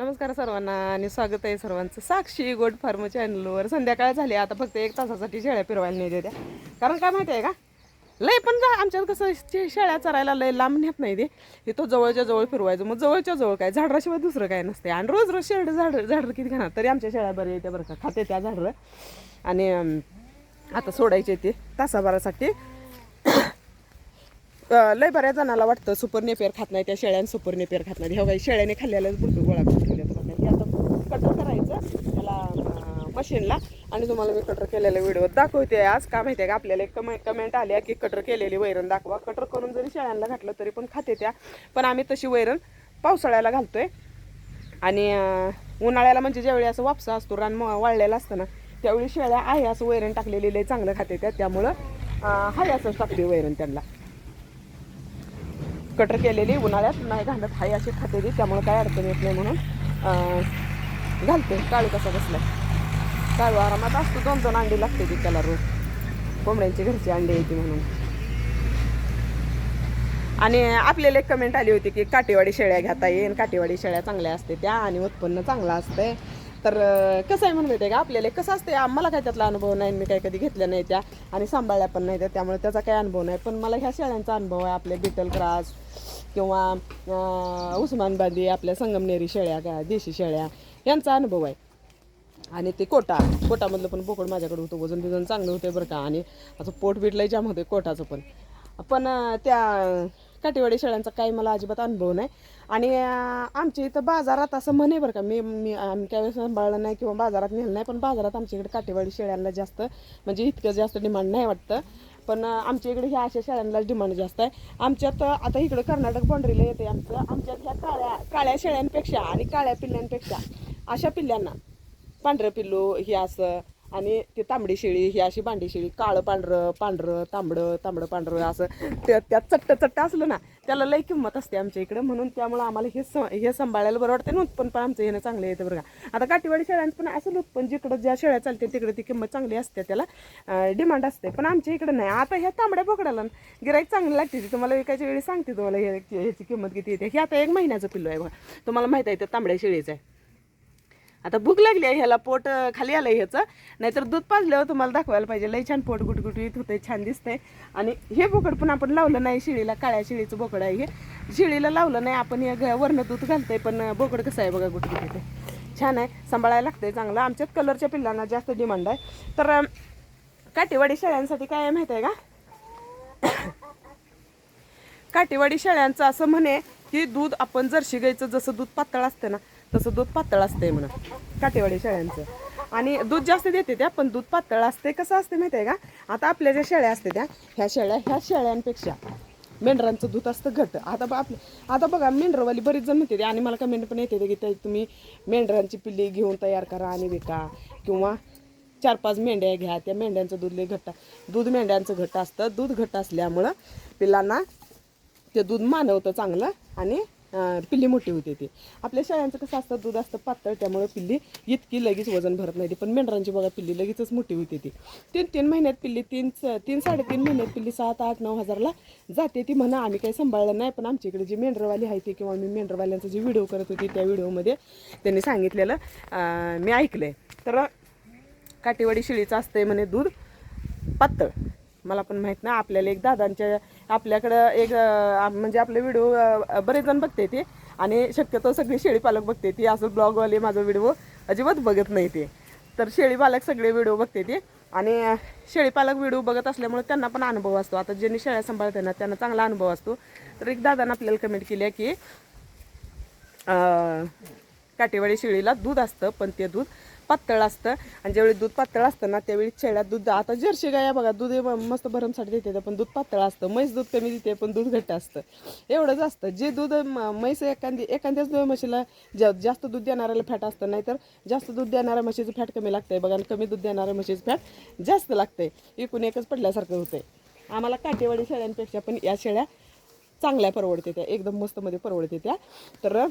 नमस्कार सर्वांना आणि स्वागत आहे सर्वांचं साक्षी गोड फार्म चॅनलवर. संध्याकाळ झाली आता फक्त एक तासासाठी शेळ्या फिरवायला नाही देत्या कारण काय माहिती आहे का? लय पण जा आमच्यात कसं शेळ्या चरायला लय लांब नेत नाही ते. हे तो जवळच्या जवळ फिरवायचं मग जवळच्या जवळ काय? झाडराशिवाय दुसरं काय नसते. आणि रोज रोज शेड झाड झाडं किती खाणार तरी आमच्या शेळ्या बरे येते बरं का. खाते त्या झाडं. आणि आता सोडायचे ते तासाभरासाठी. लय बऱ्याच जणाला वाटतं सुपर नेपेर खात नाही त्या शेळ्याने सुपर नेपेर खात नाही. ह्या काही शेळ्याने खाल्ल्यालाच बुडतो गोळा करून ठेवल्यात तुम्हाला हे आता कटर करायचं त्याला मशीनला आणि तुम्हाला मी कटर केलेला व्हिडिओ दाखवते. आज का माहिती आहे का? आपल्याला एक कमे कमेंट आल्या की कटर केलेली वैरण दाखवा. कटर करून जरी शेळ्यांना घातलं तरी पण खाते त्या. पण आम्ही तशी वैरण पावसाळ्याला घालतोय. आणि उन्हाळ्याला म्हणजे ज्यावेळी असं वापसा असतो रान म- वाळलेलं असतं ना त्यावेळी शेळ्या आहे असं वैरण टाकलेली लय चांगलं खाते त्या. त्यामुळं हाय असंच टाकली वैरण त्यांना. कटर केलेली उन्हाळ्यात नाही घालत हाय अशी खाते ती त्यामुळे काय अडचण येत नाही म्हणून घालते. काळू कसा बसलाय? काळू आरामात असतो दोन दोन अंडी लागते ती त्याला रोज. कोंबड्यांची घरची अंडी येते म्हणून. आणि आपल्याला एक कमेंट आली होती की काटेवाडी शेळ्या घेता येईन काटेवाडी शेळ्या चांगल्या असते त्या आणि उत्पन्न चांगलं असते तर कसं आहे म्हणून माहिती आहे का? आपल्याला कसं असते आम्हाला काय त्यातला अनुभव नाही मी काही कधी घेतल्या नाही त्या आणि सांभाळल्या पण नाही त्या त्यामुळे त्याचा काही अनुभव नाही. पण मला ह्या शेळ्यांचा अनुभव आहे आपले बिटल क्रास किंवा उस्मानबादी आपल्या संगमनेरी शेळ्या का देशी शेळ्या यांचा अनुभव आहे. आणि ते कोटा कोटामधलं पण बोकड माझ्याकडे होतं वजन बिजन चांगलं होते बरं का आणि असं पोट बिटलं जाम होते कोटाचं पण. पण त्या काटेवाडी शेळ्यांचा काही मला अजिबात अनुभव नाही. आणि आमच्या इथं बाजारात असं म्हणे बरं का मी मी आम्ही त्यावेळेस सांभाळलं नाही किंवा बाजारात नेलं नाही पण बाजारात आमच्या इकडे काटेवाडी शेळ्यांना जास्त म्हणजे इतकं जास्त डिमांड नाही वाटतं. पण आमच्या इकडे ह्या अशा शेळ्यांना डिमांड जास्त आहे. आमच्यात आता इकडं कर्नाटक बाँड्रीला येते आमचं. आमच्यात ह्या काळ्या काळ्या शेळ्यांपेक्षा आणि काळ्या पिल्ल्यांपेक्षा अशा पिल्ल्यांना पांढरं पिल्लू हे असं आणि ते तांबडी शेळी ही अशी बांडी शेळी काळं पांढरं पांढरं तांबडं तांबडं पांढरं असं. त्या त्यात चट्ट चट्ट असलं ना त्याला लई किंमत असते आमच्या इकडं. म्हणून त्यामुळं आम्हाला हे स हे सांभाळायला बरं वाटतं ना उत्पन्न पण आमचं येणं चांगलं येतं बरं का. आता काठीवाडी शेळ्यांचं पण असं उत्पन्न जिकडं ज्या शेळ्या चालते तिकडे ती किंमत चांगली असते त्याला. डिमांड असते. पण आमच्या इकडं नाही. आता ह्या तांबड्या पकडायला गिराईक चांगली लागते. ती तुम्हाला एकाच्या वेळी सांगते तुम्हाला हे- ह्याची किंमत किती येते. हे आता एक महिन्याचं पिल्लू आहे बघा. तुम्हाला माहीत आहे ते तांबड्या शेळीचं आहे. आता भूक लागली आहे ह्याला पोट खाली आलं ह्याचं. नाहीतर दूध पाजल्यावर तुम्हाला दाखवायला पाहिजे. लई छान पोट गुटगुटीत होते छान दिसतंय. आणि हे बोकड पण आपण लावलं नाही शिळीला काळ्या शिळीचं बोकड आहे हे. शिळीला लावलं नाही आपण हे घ- वरनं दूध घालतंय पण बोकड कसं आहे बघा गुटगुटीत. आहे. छान आहे सांभाळायला लागतंय चांगलं. आमच्यात कलरच्या पिल्लांना जास्त डिमांड आहे. तर काटेवाडी शेळ्यांसाठी काय आहे माहिती आहे का? काटेवाडी शेळ्यांचं असं म्हणे की दूध आपण जर्शी गाईचं जसं दूध पातळ असतं ना तसं दूध पातळ असतंय म्हणा. काटेवाडी शेळ्यांचं. आणि दूध जास्त देते त्या पण दूध पातळ असते कसं असते माहिती आहे का? आता आपल्या ज्या शेळ्या असते त्या ह्या शेळ्या ह्या शेळ्यांपेक्षा मेंढरांचं दूध असतं घट. आता बा आपलं आता बघा मेंढरवाली बरीच जण म्हणते ते आणि मला कमेंट पण येते की तुम्ही मेंढरांची पिल्ली घेऊन तयार करा आणि विका. किंवा चार पाच मेंढ्या घ्या त्या मेंढ्यांचं दूध लई घट्ट दूध मेंढ्यांचं घट्ट असतं. दूध घट्ट असल्यामुळं पिल्लांना ते दूध मानवतं चांगलं आणि पिल्ली मोठी होते ती. आपल्या शेळ्यांचं कसं असतं दूध असतं पातळ त्यामुळे पिल्ली इतकी लगेच वजन भरत नाही ती. पण मेंढरांची बघा पिल्ली लगेचच मोठी होते ती. तीन तीन महिन्यात पिल्ली तीन तीन साडेतीन महिन्यात पिल्ली सात आठ नऊ हजारला जाते. ती म्हणा आम्ही काही सांभाळलं नाही पण आमच्या इकडे जी मेंढरवाली आहे ती किंवा मी मेंढरवाल्यांचा जी व्हिडिओ करत होती त्या व्हिडिओमध्ये त्यांनी सांगितलेलं मी ऐकलं आहे तर काटेवाडी शिळीचं असतंय म्हणे दूध पातळ. मला पण माहीत नाही आपल्याला एक दादांच्या आपल्याकडं एक म्हणजे आपले व्हिडिओ बरेच जण बघते ते. आणि शक्यतो सगळी शेळी पालक बघते ती. असं ब्लॉगवाले माझा व्हिडिओ अजिबात बघत नाही ते. तर शेळी पालक सगळे व्हिडिओ बघते ते. आणि शेळीपालक शेळी पालक व्हिडिओ बघत असल्यामुळे त्यांना पण अनुभव असतो. आता ज्यांनी शेळ्या सांभाळते ना त्यांना चांगला अनुभव असतो. तर एक दादानं आपल्याला कमेंट केली आहे की काटेवाडी शेळीला दूध असतं पण ते दूध पातळ असतं. आणि ज्यावेळी दूध पातळ असतं ना त्यावेळी शेळ्यात दूध आता जर्शी गाया बघा दूध मस्त भरमसाठी देते पण दूध पातळ असतं. म्हैस दूध कमी देते पण दूध घट्ट असतं. एवढंच असतं. जे दूध म- म्हैस एखादी एखाद्याच म्हशीला जा जास्त दूध देणाऱ्याला फॅट असतं नाहीतर जास्त दूध देणाऱ्या म्हशीचं फॅट कमी लागतंय बघा आणि कमी दूध देणाऱ्या म्हशीचं फॅट जास्त लागतंय. एकूण एकच पडल्यासारखं होतंय. आम्हाला काटेवाडी शेळ्यांपेक्षा पण या शेळ्या चांगल्या परवडते त्या एकदम मस्तमध्ये परवडते त्या. तर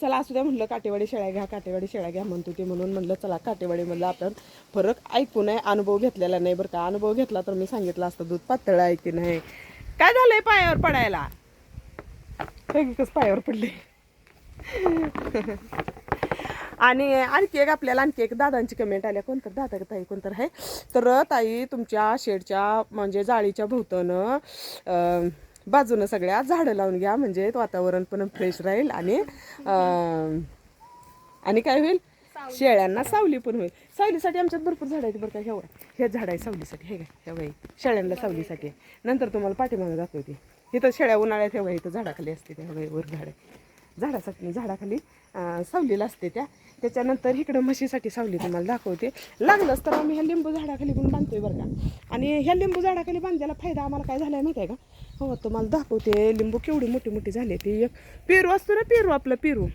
चला असू द्या म्हटलं काटेवाडी शेळ्या घ्या काटेवाडी शेळ्या घ्या म्हणतो ते म्हणून म्हणलं चला काटेवाडीमधलं आपण फरक ऐकून आहे अनुभव घेतलेला नाही बरं का. अनुभव घेतला तर मी सांगितलं असतं दूध पातळ आहे की नाही? काय झालंय पायावर पडायला? एकच पायावर पडले. आणि आणखी एक आपल्याला आणखी एक दादांची कमेंट आल्या. कोणतर दादा ताई? कोणतर आहे? तर ताई तुमच्या शेडच्या म्हणजे जाळीच्या भोवतानं बाजूनं सगळ्या झाडं लावून घ्या म्हणजे वातावरण पण फ्रेश राहील आणि आणि काय होईल? शेळ्यांना सावली पण होईल. सावलीसाठी आमच्यात भरपूर झाड आहेत बरं का हेवा हे झाड आहे सावलीसाठी हे काय आहे. शेळ्यांना सावलीसाठी. आहे. नंतर तुम्हाला पाठीमागे दाखवते. इथं शेळ्या उन्हाळ्यात हेवा इथं झाडाखाली असते त्या हेवा वर झाड आहे. झाडासाठी झाडाखाली सावलीला असते त्या. त्याच्यानंतर इकडं म्हशीसाठी सावली तुम्हाला दाखवते. लागलंच तर आम्ही ह्या लिंबू झाडाखाली पण बांधतोय बरं का. आणि ह्या लिंबू झाडाखाली बांधलेला फायदा आम्हाला काय झाला माहिती आहे का? हो तुम्हाला दाखवते. लिंबू केवढी मोठी मोठी झाली ती. एक पेरू असतो ना पेरू आपलं पेरू.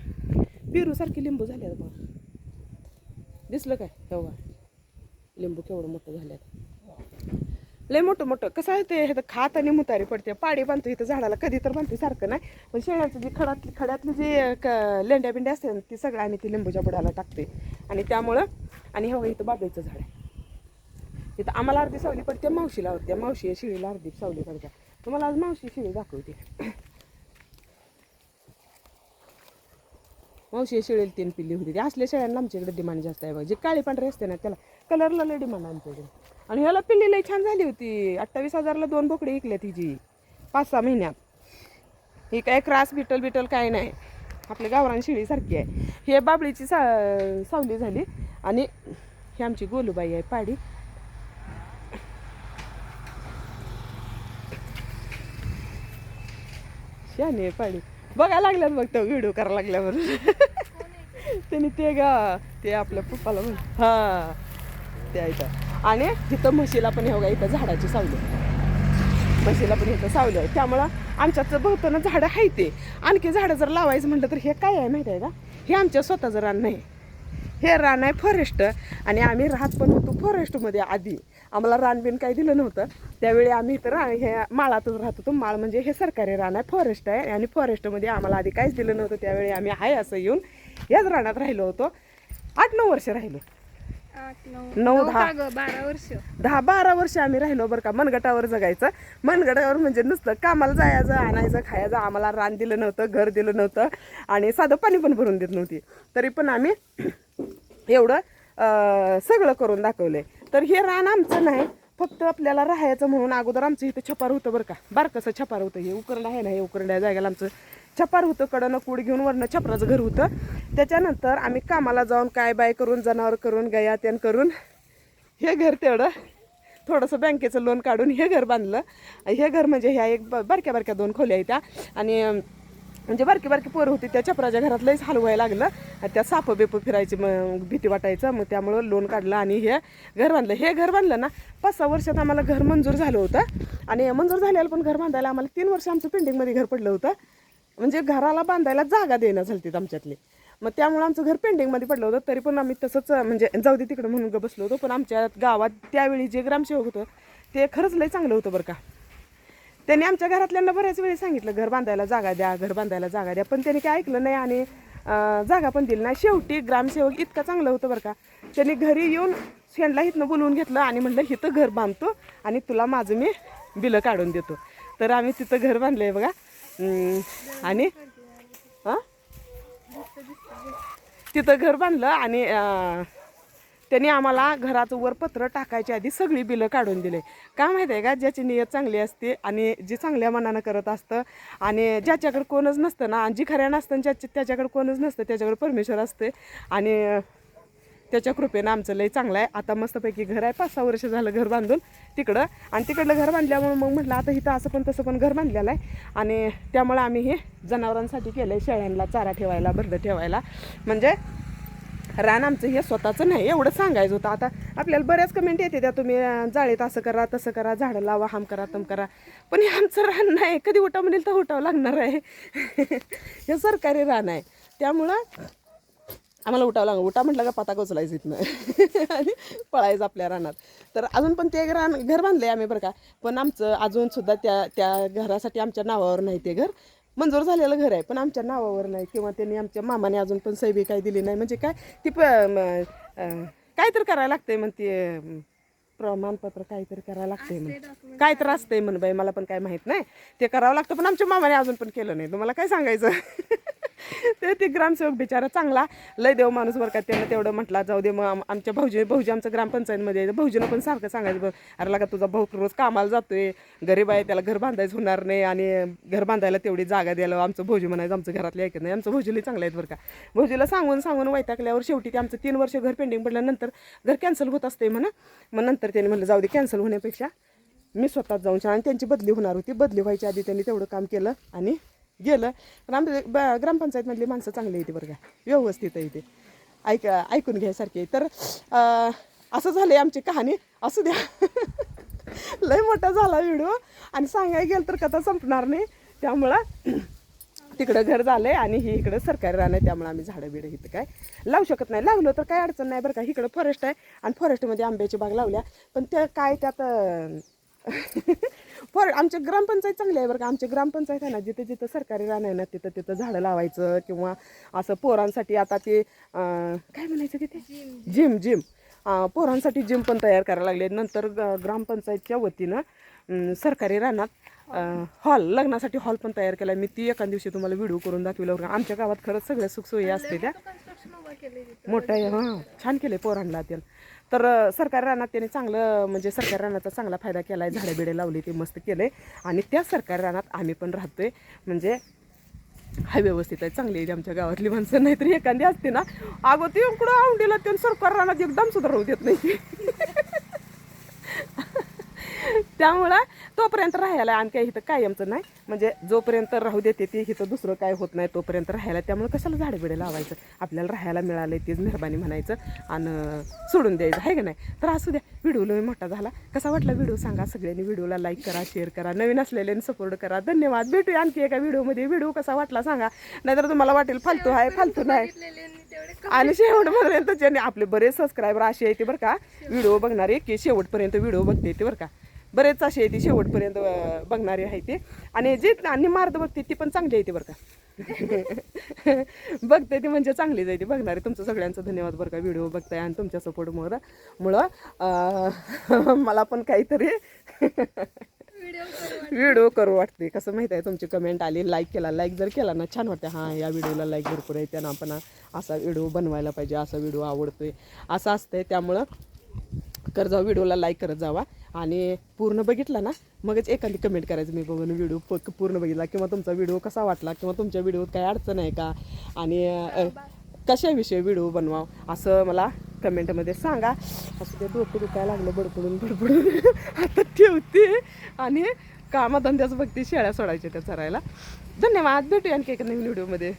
पेरूसारखी लिंबू झाले बघा. दिसलं काय? तेव्हा. लिंबू केवढं मोठं झालं लय मोठं मोठं. कसं आहे ते हे तर खात आणि मुतारी पडते. पाडी बांधतो इथं झाडाला. कधी तर बांधते सारखं नाही. पण शेळ्यांचं जे खडातली खड्यातली जे क लेंड्या बिंड्या असते ना ती सगळं आम्ही ती लिंबूच्या बुडाला टाकते. आणि त्यामुळं आणि हे इथं बाबेचं झाड आहे. इथं आम्हाला अर्धी सावली पडते मावशीला होत्या मावशी शिळीला अर्धी सावली पडते. तुम्हाला आज मावशी शेळी दाखवते. मावशी शेळी तीन पिल्ली होती. ती असल्या शेळ्यांना आमच्याकडे डिमांड जास्त आहे बघ. जे काळी पांढरे असते ना त्याला कलरला लय डिमांड आहे आमच्याकडे. आणि ह्याला पिल्ली लई छान झाली होती. अठ्ठावीस हजारला दोन बोकडे विकल्या तिची. पाच सहा महिन्यात. ही काय क्रास बिटल बिटल काय नाही. आपल्या गावरान शेळीसारखी आहे. हे बाबळीची सा सावली झाली. आणि ही आमची गोलूबाई आहे पाडी. शाने आहे पाडी बघायला लागल्यात बघ तो व्हिडिओ करायला लागल्यावर. त्यांनी ते गा ते आपल्या पप्पाला म्हण हा ते ऐका. आणि तिथं म्हशीला पण हे बघा इथं झाडाची सावली म्हशीला पण इथं सावली आहे. त्यामुळं आमच्यात भोवतानं झाडं आहे ते आणखी झाडं जर लावायचं म्हटलं तर हे काय आहे माहिती आहे का? हे आमच्या स्वतःचं रान नाही. हे रान आहे फॉरेस्ट आणि आम्ही राहत पण होतो फॉरेस्टमध्ये आधी. आम्हाला रानबीन काही दिलं नव्हतं. त्यावेळी आम्ही इथं रा हे माळातच राहत होतो. माळ म्हणजे हे सरकारी रान आहे फॉरेस्ट आहे. आणि फॉरेस्टमध्ये आम्हाला आधी काहीच दिलं नव्हतं. त्यावेळी आम्ही आहे असं येऊन याच रानात राहिलो होतो. आठ नऊ वर्ष राहिलो. नऊ. दहा. बारा वर्ष. दहा बारा वर्ष आम्ही राहिलो बरं का. मनगटावर जगायचं. मनगटावर म्हणजे नुसतं कामाला जायचं आणायचं खायचं. आम्हाला रान दिलं नव्हतं घर दिलं नव्हतं. आणि साधं पाणी पण भरून देत नव्हती. तरी पण आम्ही एवढं सगळं करून दाखवलंय. तर हे रान आमचं नाही फक्त आपल्याला राहायचं म्हणून अगोदर आमचं इथं छपार होतं बरं का. बारकसं छपार होतं. हे उकरंड आहे ना हे उकरंड्या जागेला आमचं. छपार होतं कडनं कूड घेऊन वरनं छपराचं घर होतं. त्याच्यानंतर आम्ही कामाला जाऊन काय बाय करून जनावर करून गया त्यान करून हे घर तेवढं थोडंसं बँकेचं लोन काढून हे घर बांधलं. हे घर म्हणजे ह्या एक ब- बारक्या बारक्या दोन खोल्या आहेत त्या. आणि म्हणजे बारकी बारकी पोरं होती त्या छपराच्या घरात लईच हलवायला लागलं. आणि त्या साप बेप फिरायची मग भीती वाटायचं. मग त्यामुळं लोन काढलं आणि हे घर बांधलं. हे घर बांधलं ना पाच सहा वर्षात आम्हाला घर मंजूर झालं होतं. आणि मंजूर झाल्याला पण घर बांधायला आम्हाला तीन वर्ष आमचं पेंटिंगमध्ये घर पडलं होतं. म्हणजे घराला बांधायला जागा देणं झाली आमच्यातली. मग त्यामुळे आमचं घर पेंडिंगमध्ये पडलं होतं. तरी पण आम्ही तसंच म्हणजे जाऊ दे तिकडं म्हणून बसलो होतो. पण आमच्या गावात त्यावेळी जे ग्रामसेवक होतं ते खरंच लय चांगलं होतं बरं का. त्यांनी आमच्या घरातल्यांना बऱ्याच वेळी सांगितलं घर बांधायला जागा द्या घर बांधायला जागा द्या. पण त्यांनी काय ऐकलं नाही आणि जागा पण दिली नाही. शेवटी ग्रामसेवक इतका चांगलं होतं बरं का. त्यांनी घरी येऊन शेणला इथनं बोलवून घेतलं आणि म्हणलं हिथं घर बांधतो आणि तुला माझं मी बिलं काढून देतो. तर आम्ही तिथं घर बांधलं आहे बघा आणि हां तिथं घर बांधलं आणि त्यांनी आम्हाला घराचं वर पत्र टाकायच्या आधी सगळी बिलं काढून दिले. का माहिती आहे का? ज्याची नियत चांगली असते आणि जी चांगल्या मनानं करत असतं आणि ज्याच्याकडे कोणच नसतं ना आणि जी खऱ्या नसतं ज्याच्या त्याच्याकडे कोणच नसतं त्याच्याकडे परमेश्वर असते आणि त्याच्या कृपेनं आमचं लय चांगलं आहे. आता मस्तपैकी घर आहे. पाच सहा वर्ष झालं घर बांधून तिकडं. आणि तिकडलं घर बांधल्यामुळं मग म्हटलं आता इथं असं पण तसं पण घर बांधलेलं आहे. आणि त्यामुळं आम्ही हे जनावरांसाठी केलं आहे शेळ्यांना चारा ठेवायला भरडं ठेवायला. म्हणजे रान आमचं हे स्वतःचं नाही एवढं सांगायचं होतं. आता आपल्याला बऱ्याच कमेंट येते त्या तुम्ही जाळीत असं करा तसं करा झाडं लावा हाम करा तम करा. पण हे आमचं रान नाही. कधी उठाव म्हणेल तर उठावं लागणार आहे. हे सरकारी रान आहे. त्यामुळं आम्हाला उठावं लागलं. उठा म्हटलं का पताका उचलायचं इथनं. आणि पळायचं आपल्या रानात. तर अजून पण ते रान घर बांधलं आहे आम्ही बरं का. पण आमचं अजूनसुद्धा त्या त्या घरासाठी आमच्या नावावर नाही ते घर. मंजूर झालेलं घर आहे पण आमच्या नावावर नाही. किंवा त्यांनी आमच्या मामाने अजून पण सैबी काही दिली नाही. म्हणजे काय ती प काय तर करायला लागतंय मग ते प्रमाणपत्र काहीतरी करायला लागतंय म्हण. ते document काय तर असतंय म्हण बाई मला पण काय माहीत नाही. ते करावं लागतं पण आमच्या मामाने अजून पण केलं नाही. तुम्हाला काय सांगायचं? ते ते ग्रामसेवक बिचारा चांगला. लय देव माणूस बरं का त्यानं तेवढं म्हटला जाऊ दे मग आम- आमच्या भाऊजी भाऊजी आमचं ग्रामपंचायतमध्ये. भाऊजीनं पण सारखं सांगायचं बघ अरे लागा तुझा भाऊ रोज कामाला जातोय गरीब आहे त्याला घर बांधायचं होणार नाही आणि घर बांधायला तेवढी जागा द्यायला आमचं भाऊजी म्हणायचं आमचं घरातले ऐकत नाही आमचं भाऊजीला चांगलं आहेत बरं का. भाऊजीला सांगून सांगून वैतागल्यावर शेवटी ते आमचं तीन वर्ष घर पेंडिंग पडल्यानंतर घर कॅन्सल होत असते म्हणा. मग नंतर तर त्यांनी म्हणलं जाऊ दे कॅन्सल होण्यापेक्षा मी स्वतःच जाऊन छान आणि त्यांची बदली होणार होती. बदली व्हायच्या आधी त्यांनी तेवढं काम केलं आणि गेलं. तर आमच्या ब- ग्रामपंचायतमधली माणसं चांगली येते बरं का. व्यवस्थित आहे ते. ऐक ऐकून घ्यायसारखी तर असं असं आहे आमची कहाणी. असू द्या. लय मोठा झाला व्हिडिओ. आणि सांगायला गेलं तर कथा संपणार नाही. त्यामुळं तिकडं घर झालंय आणि ही इकडं सरकारी रान आहे त्यामुळे आम्ही झाडं बिडं इथं काय लावू शकत नाही. लावलं तर काय अडचण नाही बरं का. इकडं फॉरेस्ट आहे आणि फॉरेस्टमध्ये आंब्याची बाग लावल्या. पण त्या काय त्यात फॉर आमच्या ग्रामपंचायत चांगली आहे बरं का. आमची ग्रामपंचायत आहे ना जिथं जिथं सरकारी रान आहे ना तिथं तिथं झाडं लावायचं किंवा असं पोरांसाठी आता ते काय म्हणायचं तिथे? जिम. जिम पोरांसाठी जिम पण तयार करायला लागले. नंतर ग्रामपंचायतच्या वतीनं सरकारी रानात हॉल लग्नासाठी हॉल पण तयार केला मी ती एका दिवशी तुम्हाला व्हिडिओ करून दाखविलं. आमच्या गावात खरंच सगळ्या सुखसोयी असते त्या कन्स्ट्रक्शन उभं केलंय तिथं. मोठं आहे हां छान केले पोरांना ते. तर सरकारी रानात त्याने चांगलं म्हणजे सरकारी रानाचा चांगला फायदा केला आहे झाडे बिडे लावली ते मस्त केलंय. आणि त्या सरकारी रानात आम्ही पण राहतोय. म्हणजे हा व्यवस्थित आहे. चांगली आहे आमच्या गावातली माणसं. नाहीतरी एखादी असते ना अगो ते कुठं आवडीला ते सरकार रानात एकदम सुद्धा राहू देत नाही. त्यामुळं तोपर्यंत राहायला आणि काही इथं कायमचं नाही. म्हणजे जोपर्यंत राहू देते ते इथं दुसरं काय होत नाही तोपर्यंत राहायला. त्यामुळे कशाला झाडे बिडे लावायचं? आपल्याला राहायला मिळालं तीच मेहरबानी म्हणायचं आणि सोडून द्यायचं. आहे का नाही? तर असू द्या. व्हिडिओ मोठा झाला. कसा वाटला व्हिडिओ सांगा. सगळ्यांनी व्हिडिओला लाईक करा शेअर करा. नवीन असलेल्यांनी सपोर्ट करा. धन्यवाद. भेटूया आणखी एका व्हिडिओमध्ये. व्हिडिओ कसा वाटला सांगा. नाहीतर तुम्हाला वाटेल फालतू आहे फालतू नाही. आणि शेवटपर्यंत ज्यांनी आपले बरेच सबस्क्रायबर असे आहेत ते बरं का. व्हिडिओ बघणारे की शेवटपर्यंत व्हिडिओ बघते ते बरं का. बरेच असे ती शेवटपर्यंत बघणारी बघणारे आहे ते. आणि जे आणि मार्द बघते ती पण चांगली आहे ते बरं का. बघते ती म्हणजे चांगली ती बघणारे. तुमचं सगळ्यांचं धन्यवाद बरं का व्हिडिओ बघताय आणि तुमच्या सपोर्टमुळं मुळं मला पण काहीतरी व्हिडिओ करू वाटते. कसं माहिती आहे तुमची कमेंट आली लाईक केला. लाईक जर केला ना छान वाटते. हां या व्हिडिओला लाईक भरपूर आहे त्यांना आपण असा व्हिडिओ बनवायला पाहिजे असा व्हिडिओ आवडतोय. असं असतंय. त्यामुळं कर जाऊ व्हिडिओला लाईक करत जावा. आणि पूर्ण बघितला ना मगच एखादी कमेंट करायचं मी बघून व्हिडिओ पूर्ण बघितला किंवा तुमचा व्हिडिओ कसा वाटला किंवा तुमच्या व्हिडिओत काही अडचण आहे का? आणि कशाविषयी व्हिडिओ बनवाव? असं मला कमेंटमध्ये सांगा. असं ते डोकं दुखायला लागलं बडबडून बडबडून. आता ठेवते. आणि कामाधंद्याच बघते शेळ्या सोडायच्या त्या चरायला. धन्यवाद. भेटूया आणखी एका नवीन व्हिडिओमध्ये.